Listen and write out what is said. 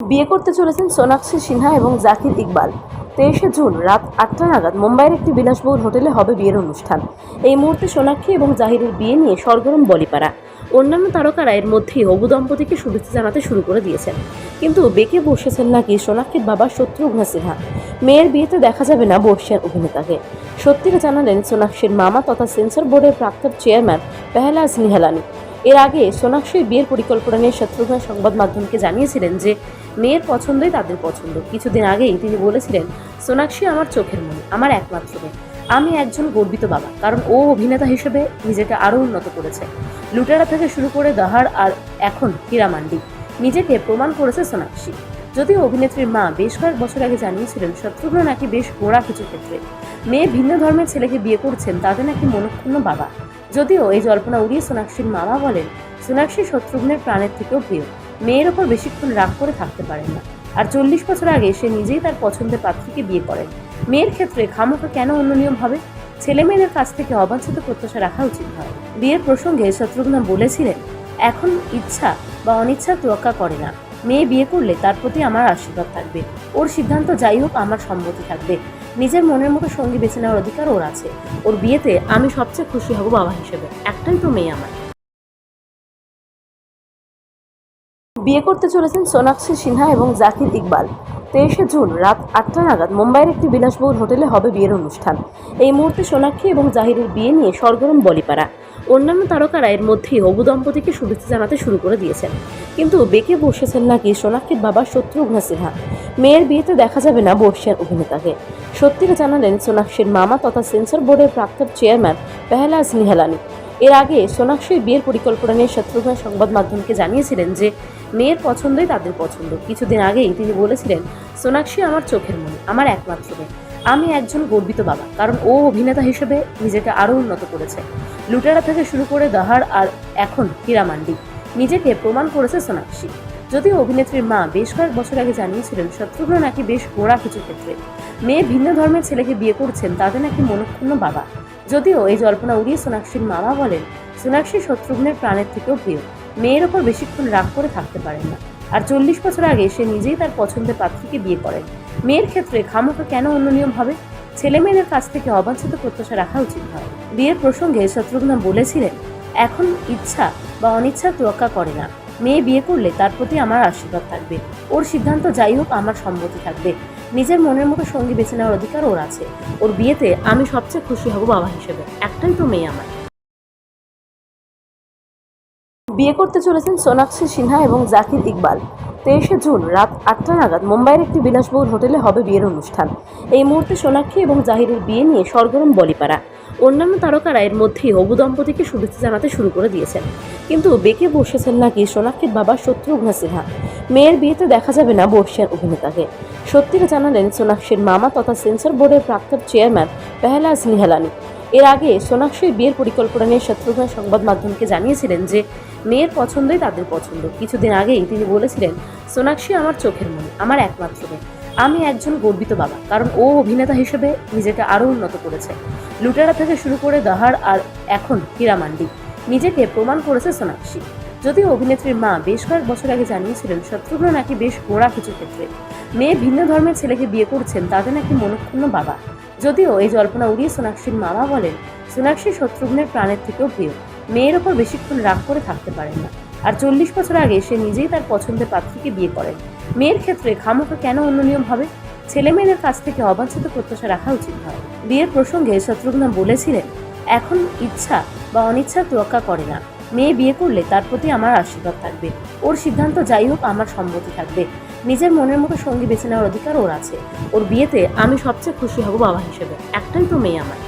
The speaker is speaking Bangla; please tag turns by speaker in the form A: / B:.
A: বিয়ে করতে চলেছেন সোনাক্ষী সিনহা এবং জাকির ইকবাল। তেইশে জুন রাত আটটা নাগাদ মুম্বাইয়ের একটি বিলাসবহুল হোটেলে হবে বিয়ের অনুষ্ঠান। এই মুহূর্তে সোনাক্ষী এবং জাহিরের বিয়ে নিয়ে সরগরম বলিপাড়া। অন্যান্য তারকারা এর মধ্যেই হবু দম্পতিকে শুভেচ্ছা জানাতে শুরু করে দিয়েছেন। কিন্তু বেঁকে বসেছেন নাকি সোনাক্ষীর বাবা শত্রুঘ্ন সিনহা? মেয়ের বিয়েতে দেখা যাবে না বর্ষিয়ান অভিনেতাকে। সত্যিটা জানালেন সোনাক্ষীর মামা তথা সেন্সর বোর্ডের প্রাক্তন চেয়ারম্যান পেহলাজ নিহালানি। এর আগে সোনাক্ষীর বিয়ের পরিকল্পনা নিয়ে শত্রুঘ্ন সংবাদ মাধ্যমকে জানিয়েছিলেন যে মেয়ের পছন্দই তাদের পছন্দ। কিছুদিন আগেই তিনি বলেছিলেন, সোনাক্ষী আমার চোখের মনি, আমার একমাত্র মেয়ে। আমি একজন গর্বিত বাবা, কারণ ও অভিনেতা হিসেবে নিজেকে আরও উন্নত করেছে। লুটেরা থেকে শুরু করে দাহার আর এখন হীরামান্ডি নিজেকে প্রমাণ করেছে সোনাক্ষী। যদিও অভিনেত্রীর মা বেশ কয়েক বছর আগে জানিয়েছিলেন, শত্রুঘ্ন নাকি বেশ গোড়া কিছু ক্ষেত্রে। মেয়ে ভিন্ন ধর্মের ছেলেকে বিয়ে করছেন তাদের নাকি মনক্ষুণ্ণ বাবা। যদিও এই জল্পনা উড়িয়ে সোনাক্ষীর মামা বলেন, সোনাক্ষী শত্রুঘ্নের প্রাণের থেকেও প্রিয়। মেয়ের ওপর বেশিক্ষণ রাগ করে থাকতে পারেন না। আর চল্লিশ বছর আগে সে নিজেই তার পছন্দের পাত্রীকে বিয়ে করেন। মেয়ের ক্ষেত্রে খামোকা কেন অন্য নিয়ম হবে? ছেলে মেয়েদের কাছ থেকে অবাঞ্ছিত প্রত্যাশা রাখা উচিত হয় বিয়ের প্রসঙ্গে শত্রুঘ্ন বলেছিলেন, এখন ইচ্ছা বা অনিচ্ছা তোয়াক্কা করে না। মেয়ে বিয়ে করলে তার প্রতি আমার আশীর্বাদ থাকবে। ওর সিদ্ধান্ত যাই হোক, আমার সম্মতি থাকবে। নিজের মনের মতো সঙ্গী বেছে নেওয়ার অধিকার ওর আছে। ওর বিয়েতে আমি সবচেয়ে খুশি হব বাবা হিসেবে। একটাই তো মেয়ে আমার। বিয়ে করতে চলেছেন সোনাক্ষী সিনহা এবং জাকির ইকবাল। তেইশে জুন রাত আটটা নাগাদ মুম্বাইয়ের একটি বিলাসবহুল হোটেলে হবে বিয়ের অনুষ্ঠান। এই মুহূর্তে সোনাক্ষী এবং জাহিরের বিয়ে নিয়ে সরগরম বলিপাড়া। অন্যান্য তারকারা এর মধ্যেই হবু দম্পতিকে শুভেচ্ছা জানাতে শুরু করে দিয়েছেন। কিন্তু বেঁকে বসেছেন নাকি সোনাক্ষীর বাবা শত্রুঘ্ন সিনহা? মেয়ের বিয়েতে দেখা যাবে না বর্ষিয়ান অভিনেতাকে। সত্যিকে জানালেন সোনাক্ষীর মামা তথা সেন্সর বোর্ডের প্রাক্তন চেয়ারম্যান পেহলাজ নিহালানি। এর আগে সোনাক্ষীর বিয়ের পরিকল্পনা নিয়ে শত্রুঘ্ন সংবাদ মাধ্যমকে জানিয়েছিলেন যে মেয়ের পছন্দই তাদের পছন্দ। কিছুদিন আগেই তিনি বলেছিলেন, সোনাক্ষী আমার চোখের মনি, আমার একমাত্র মেয়ে। আমি একজন গর্বিত বাবা, কারণ ও অভিনেতা হিসেবে নিজেকে আরও উন্নত করেছে। লুটেরা থেকে শুরু করে দাহার আর এখন হীরামান্ডি নিজেকে প্রমাণ করেছে সোনাক্ষী। যদিও অভিনেত্রীর মা বেশ কয়েক বছর আগে জানিয়েছিলেন, শত্রুঘ্ন নাকি বেশ গোড়া কিছু ক্ষেত্রে। মেয়ে ভিন্ন ধর্মের ছেলেকে বিয়ে করছেন তাদের নাকি মনক্ষুণ্ণ বাবা। যদিও এই জল্পনা উড়িয়ে সোনাক্ষীর মামা বলেন, সোনাক্ষী শত্রুঘ্নের প্রাণের থেকেও প্রিয়। মেয়ের ওপর বেশিক্ষণ রাগ করে থাকতে পারেন না। আর চল্লিশ বছর আগে সে নিজেই তার পছন্দের পাত্রীকে বিয়ে করেন। মেয়ের ক্ষেত্রে খামোকা কেন অন্য নিয়ম হবে? ছেলে মেয়েদের কাছ থেকে অবাঞ্ছিত প্রত্যাশা রাখা উচিত হয় বিয়ের প্রসঙ্গে শত্রুঘ্ন বলেছিলেন, এখন ইচ্ছা বা অনিচ্ছা তোয়াক্কা করে না। মেয়ে বিয়ে করলে তার প্রতি আমার আশীর্বাদ থাকবে। ওর সিদ্ধান্ত যাই হোক, আমার সম্মতি থাকবে। নিজের মনের মতো সঙ্গী বেছে নেওয়ার অধিকার ওর আছে। ওর বিয়েতে আমি সবচেয়ে খুশি হব বাবা হিসেবে। একটাই তো মেয়ে আমার। বিয়ে করতে চলেছেন সোনাক্ষী সিনহা এবং জাকির ইকবাল। তেইশে জুন রাত আটটা নাগাদ মুম্বাইয়ের একটি বিলাসবহুল হোটেলে হবে বিয়ের অনুষ্ঠান। এই মুহূর্তে সোনাক্ষী এবং জাহিরের বিয়ে নিয়ে সরগরম বলিপাড়া। অন্যান্য তারকারা এর মধ্যেই হবু দম্পতিকে শুভেচ্ছা জানাতে শুরু করে দিয়েছেন। কিন্তু বেঁকে বসেছেন নাকি সোনাক্ষীর বাবা শত্রুঘ্ন সিনহা? মেয়ের বিয়েতে দেখা যাবে না বর্ষিয়ান অভিনেতাকে। সত্যিটা জানালেন সোনাক্ষীর মামা তথা সেন্সর বোর্ডের প্রাক্তন চেয়ারম্যান পেহলাজ নিহালানি এর আগে সোনাক্ষীর বিয়ের পরিকল্পনা নিয়ে শত্রুঘ্ন সংবাদ মাধ্যমকে জানিয়েছিলেন যে, মেয়ের পছন্দই তাদের পছন্দ। কিছুদিন আগেই তিনি বলেছিলেন, সোনাক্ষী আমার চোখের মনি, আমার একমাত্র মেয়ে। আমি একজন গর্বিত বাবা, কারণ ও অভিনেতা হিসেবে নিজেকে আরও উন্নত করেছে। লুটেরা থেকে শুরু করে দাহার আর এখন হীরামান্ডি নিজেকে প্রমাণ করেছে সোনাক্ষী। যদিও অভিনেত্রীর মা বেশ কয়েক বছর আগে জানিয়েছিলেন, শত্রুঘ্ন নাকি বেশ গোড়া কিছু ক্ষেত্রে। মেয়ে ভিন্ন ধর্মের ছেলেকে বিয়ে করছেন তাদের নাকি মনক্ষুণ্ণ বাবা। যদিও এই জল্পনা উড়িয়ে সোনাক্ষীর মামা বলেন, সোনাক্ষী শত্রুঘ্নের প্রাণের থেকেও প্রিয়। মেয়ের ওপর বেশিক্ষণ রাগ করে থাকতে পারেন না। আর চল্লিশ বছর আগে সে নিজেই তার পছন্দের পাত্রীকে বিয়ে করেন। মেয়ের ক্ষেত্রে খামোকা কেন অন্য নিয়ম হবে? ছেলে মেয়েদের কাছ থেকে অবাঞ্ছিত প্রত্যাশা রাখা উচিত হয় বিয়ের প্রসঙ্গে শত্রুঘ্ন বলেছিলেন, এখন ইচ্ছা বা অনিচ্ছা তোয়াক্কা করে না। মেয়ে বিয়ে করলে তার প্রতি আমার আশীর্বাদ থাকবে। ওর সিদ্ধান্ত যাই হোক, আমার সম্মতি থাকবে। নিজের মনের মতো সঙ্গী বেছে নেওয়ার অধিকার ওর আছে। ওর বিয়েতে আমি সবচেয়ে খুশি হব বাবা হিসেবে। একটাই তো মেয়ে আমার।